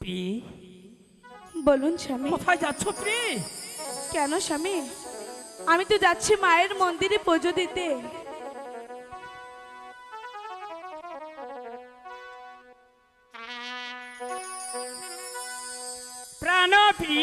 Pre বলুন স্বামী। কোথায় যাচ্ছ প্রি কেন স্বামী? আমি তো যাচ্ছি মায়ের মন্দিরে পুজো দিতে। প্রাণ স্বামী